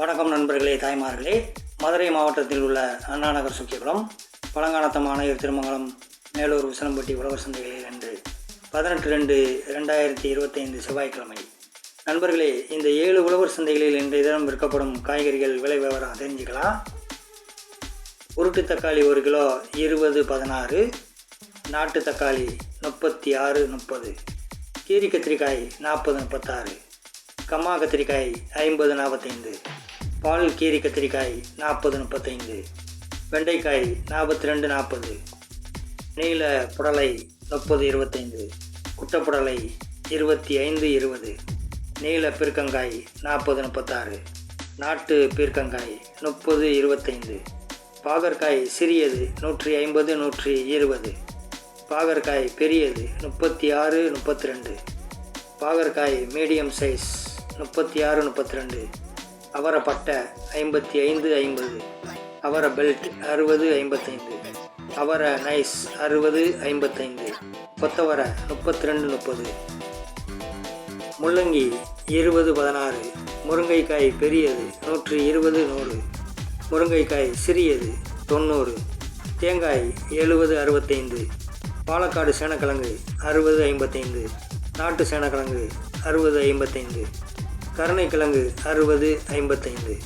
வணக்கம் நண்பர்களே தாய்மார்களே. மதுரை மாவட்டத்தில் உள்ள அண்ணாநகர் சுக்கியகுளம் பழங்கானத்தம் மாநகர் திருமங்கலம் மேலூர் உசனம்பட்டி உழவர் சந்தைகளில் இன்று பதினெட்டு ரெண்டு ரெண்டாயிரத்தி இருபத்தைந்து செவ்வாய்க்கிழமை. நண்பர்களே இந்த ஏழு உழவர் சந்தைகளில் இன்றைய தினம் விற்கப்படும் காய்கறிகள் விலை விவரம் தெரிஞ்சுக்கலாம். உருட்டு தக்காளி ஒரு கிலோ இருபது பதினாறு நாட்டு தக்காளி முப்பத்தி ஆறு முப்பது கீரி கத்திரிக்காய் நாற்பது முப்பத்தாறு கம்மா கத்திரிக்காய் ஐம்பது நாற்பத்தைந்து பால் கீரி கத்திரிக்காய் நாற்பது முப்பத்தைந்து. வெண்டைக்காய் நாற்பத்தி ரெண்டு நாற்பது. நீல புடலை முப்பது இருபத்தைந்து. குட்டப்புடலை இருபத்தி ஐந்து இருபது. நீல பீர்க்கங்காய் நாற்பது முப்பத்தாறு. நாட்டு பீர்க்கங்காய் முப்பது இருபத்தைந்து. பாகற்காய் சிறியது நூற்றி ஐம்பது நூற்றி இருபது. பாகற்காய் பெரியது முப்பத்தி ஆறு முப்பத்தி ரெண்டு பாகற்காய் மீடியம் சைஸ் முப்பத்தி ஆறு முப்பத்தி ரெண்டு அவரை பட்டை ஐம்பத்தி ஐந்து ஐம்பது. அவரை பெல்ட் அறுபது ஐம்பத்தைந்து. அவரை நைஸ் அறுபது ஐம்பத்தைந்து. கொத்தவரை முப்பத்தி ரெண்டு முப்பது. முள்ளங்கி இருபது பதினாறு. முருங்கைக்காய் பெரியது நூற்றி இருபது நூறு. முருங்கைக்காய் சிறியது தொண்ணூறு. தேங்காய் எழுபது அறுபத்தைந்து. பாலக்காடு சேனக்கிழங்கு அறுபது ஐம்பத்தைந்து. நாட்டு சேனக்கிழங்கு அறுபது ஐம்பத்தைந்து. கருணைக்கிழங்கு அறுபது ஐம்பத்தைந்து.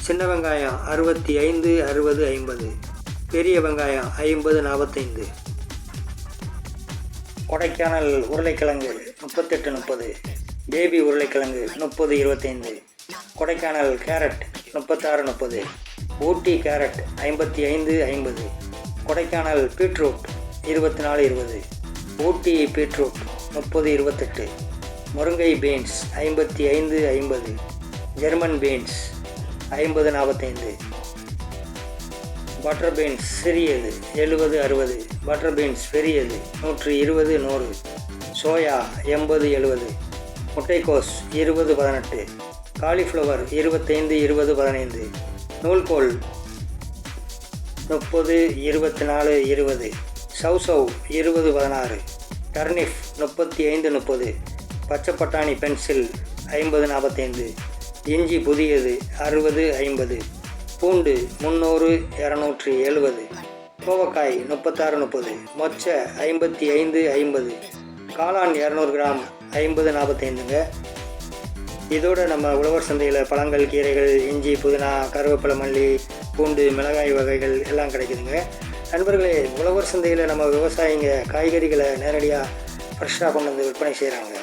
சின்ன வெங்காயம் அறுபத்தி ஐந்து அறுபது ஐம்பது. பெரிய வெங்காயம் ஐம்பது நாற்பத்தைந்து. கொடைக்கானல் உருளைக்கிழங்கு முப்பத்தெட்டு முப்பது. பேபி உருளைக்கிழங்கு முப்பது இருபத்தைந்து. கொடைக்கானல் கேரட் முப்பத்தாறு முப்பது. ஊட்டி கேரட் ஐம்பத்தி ஐந்து ஐம்பது. கொடைக்கானல் பீட்ரூட் இருபத்தி நாலு இருபது. ஊட்டி பீட்ரூட் முப்பது இருபத்தெட்டு. முருங்கை பீன்ஸ் ஐம்பத்தி ஐந்து ஐம்பது. ஜெர்மன் பீன்ஸ் ஐம்பது நாற்பத்தைந்து பட்டர் பீன்ஸ் சிறியது எழுபது அறுபது. பட்டர் பீன்ஸ் பெரியது நூற்றி இருபது நூறு. சோயா எண்பது எழுபது முட்டைக்கோஸ் இருபது பதினெட்டு. காலிஃப்ளவர் இருபத்தைந்து இருபது பதினைந்து. நூல்கோல் முப்பது இருபத்தி நாலு இருபது. சௌசௌ இருபது பதினாறு. டர்னிஃப் முப்பத்தி ஐந்து முப்பது. பச்சை பட்டாணி பென்சில் ஐம்பது நாற்பத்தைந்து இஞ்சி புதியது அறுபது ஐம்பது பூண்டு முந்நூறு இரநூற்றி எழுபது கோவக்காய் முப்பத்தாறு முப்பது மொச்சை ஐம்பத்தி ஐந்து ஐம்பது காளான் இரநூறு கிராம் ஐம்பது நாற்பத்தைந்துங்க. இதோட நம்ம உழவர் சந்தையில் பழங்கள் கீரைகள் இஞ்சி புதினா கருவேப்பிலை மல்லி பூண்டு மிளகாய் வகைகள் எல்லாம் கிடைக்குதுங்க. நண்பர்களே உழவர் சந்தையில் நம்ம விவசாயிங்க காய்கறிகளை நேரடியாக ஃப்ரெஷ்ஷாக கொண்டு வந்து விற்பனை செய்கிறாங்க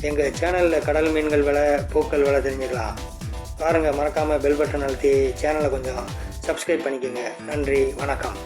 எங்கள் சேனலில் கடல் மீன்கள் விலை பூக்கள் விலை தெரிஞ்சுக்கலாம். பாருங்கள் மறக்காமல் பெல் பட்டன் அழுத்தி சேனலை கொஞ்சம் சப்ஸ்கிரைப் பண்ணிக்கோங்க. நன்றி வணக்கம்.